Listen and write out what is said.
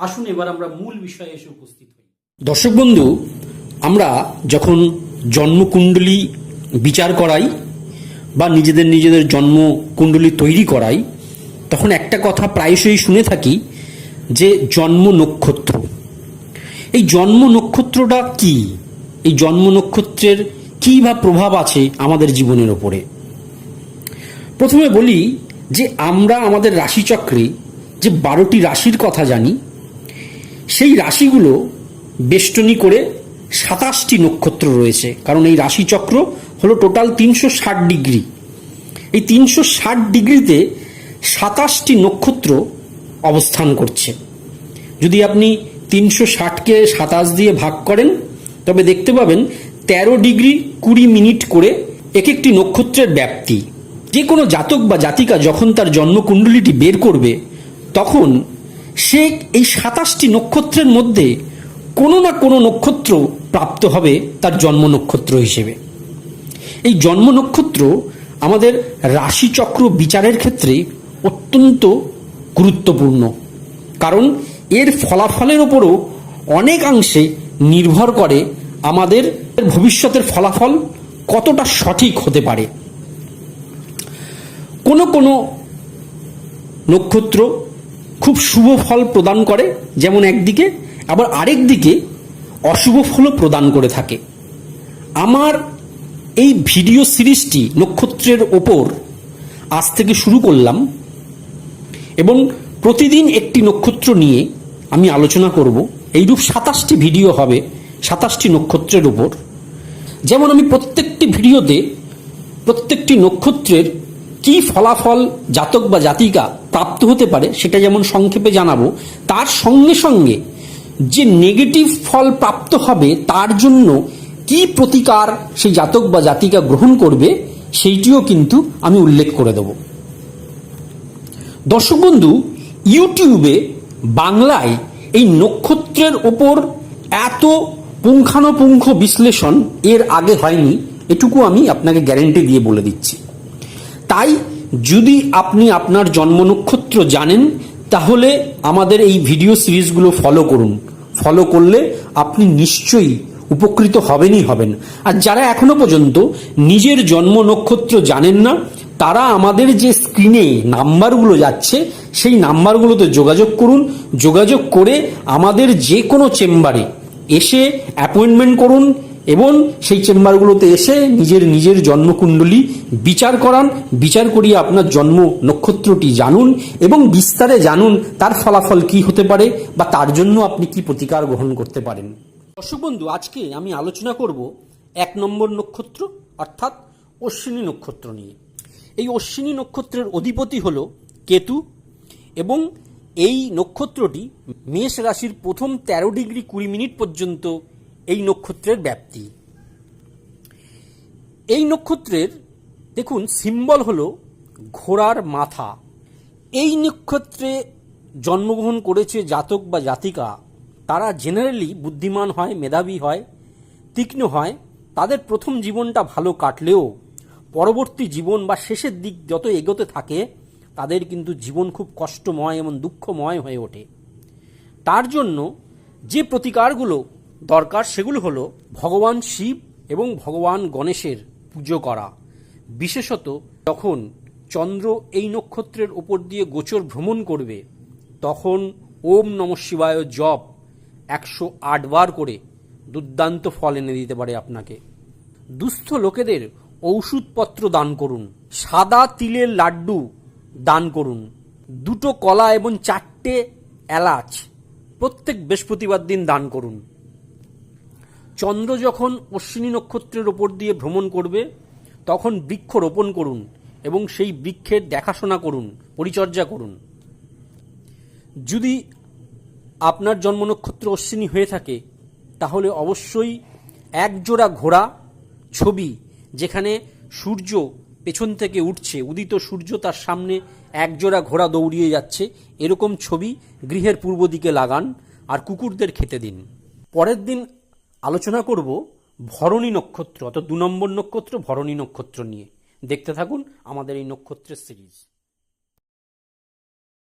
আসুন এবার আমরা মূল বিষয়ে এসে উপস্থিত হই। দর্শক বন্ধু, আমরা যখন জন্মকুণ্ডলী বিচার করাই বা নিজেদের নিজেদের জন্মকুণ্ডলী তৈরি করাই, তখন একটা কথা প্রায়শই শুনে থাকি যে জন্ম নক্ষত্র। এই জন্ম নক্ষত্রটা কি? এই জন্ম নক্ষত্রের কী বা প্রভাব আছে আমাদের জীবনের ওপরে? প্রথমে বলি যে আমরা আমাদের রাশিচক্রে যে বারোটি রাশির কথা জানি সেই রাশিগুলো বেষ্টনী করে সাতাশটি নক্ষত্র রয়েছে। কারণ এই রাশিচক্র হলো টোটাল তিনশো ষাট ডিগ্রি। এই তিনশো ষাট ডিগ্রিতে সাতাশটি নক্ষত্র অবস্থান করছে। যদি আপনি তিনশো ষাটকে সাতাশ দিয়ে ভাগ করেন, তবে দেখতে পাবেন তেরো ডিগ্রি কুড়ি মিনিট করে এক একটি নক্ষত্রের ব্যাপ্তি। যে কোনো জাতক বা জাতিকা যখন তার জন্মকুণ্ডলীটি বের করবে, তখন সে এই সাতাশটি নক্ষত্রের মধ্যে কোনো না কোনো নক্ষত্র প্রাপ্ত হবে তার জন্ম নক্ষত্র হিসেবে। এই জন্ম নক্ষত্র আমাদের রাশিচক্র বিচারের ক্ষেত্রে অত্যন্ত গুরুত্বপূর্ণ। কারণ এর ফলাফলের ওপরও অনেকাংশে নির্ভর করে আমাদের ভবিষ্যতের ফলাফল কতটা সঠিক হতে পারে। কোনো কোনো নক্ষত্র খুব শুভ ফল প্রদান করে, যেমন একদিকে, আবার আরেক দিকে অশুভ ফলও প্রদান করে থাকে। আমার এই ভিডিও সিরিজটি নক্ষত্রের ওপর আজ থেকে শুরু করলাম এবং প্রতিদিন একটি নক্ষত্র নিয়ে আমি আলোচনা করব। এইরূপ সাতাশটি ভিডিও হবে সাতাশটি নক্ষত্রের ওপর। যেমন আমি প্রত্যেকটি ভিডিওতে প্রত্যেকটি নক্ষত্রের কি ফলাফল জাতক বা জাতিকা প্রাপ্ত হতে পারে, সেটা যেমন সংক্ষেপে জানাব, তার সঙ্গে সঙ্গে যে নেগেটিভ ফল প্রাপ্ত হবে, তার জন্য কি প্রতিকার সেই জাতক বা জাতিকা গ্রহণ করবে, সেইটিও কিন্তু আমি উল্লেখ করে দেব। দর্শক বন্ধু, ইউটিউবে বাংলায় এই নক্ষত্রের ওপর এত পুঙ্খানুপুঙ্খ বিশ্লেষণ এর আগে হয়নি, এটুকু আমি আপনাকে গ্যারেন্টি দিয়ে বলে দিচ্ছি। তাই যদি আপনি আপনার জন্ম নক্ষত্র জানেন, তাহলে আমাদের এই ভিডিও সিরিজগুলো ফলো করুন। ফলো করলে আপনি নিশ্চয়ই উপকৃত হবেনই হবেন। আর যারা এখনও পর্যন্ত নিজের জন্ম নক্ষত্র জানেন না, তারা আমাদের যে স্ক্রিনে নাম্বারগুলো যাচ্ছে, সেই নাম্বারগুলোতে যোগাযোগ করুন। যোগাযোগ করে আমাদের যে কোনো চেম্বারে এসে অ্যাপয়েন্টমেন্ট করুন। এবং সেই চেম্বারগুলোতে এসে নিজের নিজের জন্মকুণ্ডলী বিচার করান, বিচার করিয়ে আপনার জন্ম নক্ষত্রটি জানুন এবং বিস্তারে জানুন তার ফলাফল কি হতে পারে বা তার জন্য আপনি কি প্রতিকার গ্রহণ করতে পারেন। দর্শক বন্ধু, আজকে আমি আলোচনা করব এক নম্বর নক্ষত্র, অর্থাৎ অশ্বিনী নক্ষত্র নিয়ে। এই অশ্বিনী নক্ষত্রের অধিপতি হল কেতু এবং এই নক্ষত্রটি মেষ রাশির প্রথম তেরো ডিগ্রি কুড়ি মিনিট পর্যন্ত এই নক্ষত্রের ব্যাপ্তি। এই নক্ষত্রের, দেখুন সিম্বল হল ঘোড়ার মাথা। এই নক্ষত্রে জন্মগ্রহণ করেছে জাতক বা জাতিকা। তারা জেনারেলি বুদ্ধিমান হয়, মেধাবী হয়, তীক্ষ্ণ হয়। তাদের প্রথম জীবনটা ভালো কাটলেও পরবর্তী জীবন বা শেষের দিক যত এগোতে থাকে, তাদের কিন্তু জীবন খুব কষ্টময় এবং দুঃখময় হয়ে ওঠে। তার জন্য যে প্রতিকারগুলো দরকার সেগুলো হলো ভগবান শিব এবং ভগবান গণেশের পুজো করা। বিশেষত যখন চন্দ্র এই নক্ষত্রের ওপর দিয়ে গোচর ভ্রমণ করবে, তখন ওম নম শিবায় জপ একশো বার করে দুর্দান্ত ফল এনে দিতে পারে আপনাকে। দুস্থ লোকেদের ঔষধপত্র দান করুন, সাদা তিলের লাড্ডু দান করুন, দুটো কলা এবং চারটে এলাচ প্রত্যেক বৃহস্পতিবার দিন দান করুন। চন্দ্র যখন অশ্বিনী নক্ষত্রের ওপর দিয়ে ভ্রমণ করবে, তখন বৃক্ষ রোপণ করুন এবং সেই বৃক্ষের দেখাশোনা করুন, পরিচর্যা করুন। যদি আপনার জন্ম নক্ষত্র অশ্বিনী হয়ে থাকে, তাহলে অবশ্যই একজোড়া ঘোড়া ছবি, যেখানে সূর্য পেছন থেকে উঠছে, উদিত সূর্য তার সামনে একজোড়া ঘোড়া দৌড়িয়ে যাচ্ছে, এরকম ছবি গৃহের পূর্ব দিকে লাগান আর কুকুরদের খেতে দিন। পরের দিন আলোচনা করব ভরণী নক্ষত্র, অর্থাৎ দু নম্বর নক্ষত্র ভরণী নক্ষত্র নিয়ে। দেখতে থাকুন আমাদের এই নক্ষত্রের সিরিজ।